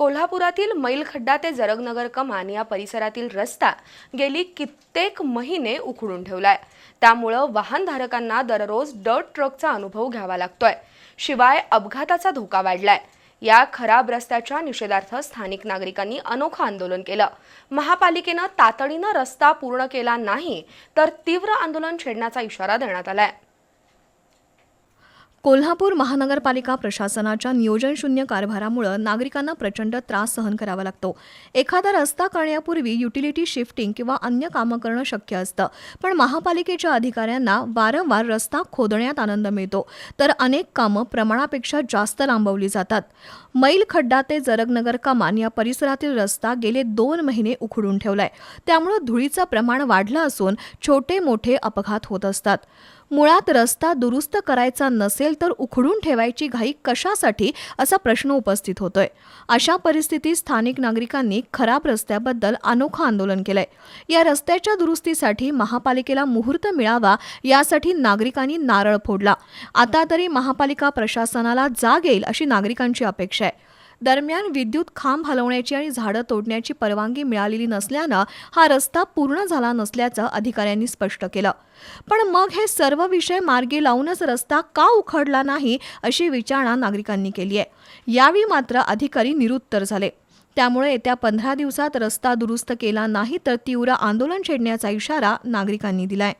कोल्हापुरातील मैलखड्डा ते जरगनगर कमान या परिसरातील रस्ता गेली कित्येक महिने उखडून ठेवलाय. त्यामुळं वाहनधारकांना दररोज डर्ट ट्रकचा अनुभव घ्यावा लागतोय. शिवाय अपघाताचा धोका वाढलाय. या खराब रस्त्याच्या निषेधार्थ स्थानिक नागरिकांनी अनोखं आंदोलन केलं. महापालिकेनं तातडीनं रस्ता पूर्ण केला नाही तर तीव्र आंदोलन छेडण्याचा इशारा देण्यात आलाय. कोल्हापूर महानगरपालिका प्रशासनाच्या नियोजनशून्य कारभारामुळं नागरिकांना प्रचंड त्रास सहन करावा लागतो. एखादा रस्ता करण्यापूर्वी युटिलिटी शिफ्टिंग किंवा अन्य कामं करणं शक्य असतं. पण महापालिकेच्या अधिकाऱ्यांना वारंवार रस्ता खोदण्यात आनंद मिळतो. तर अनेक कामं प्रमाणापेक्षा जास्त लांबवली जातात. मैल खड्डा ते जरगनगर कमान या परिसरातील रस्ता गेले दोन महिने उखडून ठेवलाय. त्यामुळं धुळीचं प्रमाण वाढलं असून छोटे मोठे अपघात होत असतात. मुळात रस्ता दुरुस्त करायचा नसेल तर उखडून ठेवायची घाई कशासाठी असा प्रश्न उपस्थित होतोय. अशा परिस्थितीत स्थानिक नागरिकांनी खराब रस्त्याबद्दल अनोखं आंदोलन केलंय. या रस्त्याच्या दुरुस्तीसाठी महापालिकेला मुहूर्त मिळावा यासाठी नागरिकांनी नारळ फोडला. आता तरी महापालिका प्रशासनाला जाग येईल अशी नागरिकांची अपेक्षा आहे. दरम्यान विद्युत खांब हलवण्याची आणि झाडं तोडण्याची परवानगी मिळालेली नसल्यानं हा रस्ता पूर्ण झाला नसल्याचं अधिकाऱ्यांनी स्पष्ट केलं. पण मग हे सर्व विषय मार्गी लावूनच रस्ता का उखडला नाही अशी विचारणा नागरिकांनी केली आहे. यावेळी मात्र अधिकारी निरुत्तर झाले. त्यामुळे येत्या पंधरा दिवसात रस्ता दुरुस्त केला नाही तर तीव्र आंदोलन छेडण्याचा इशारा नागरिकांनी दिलाय.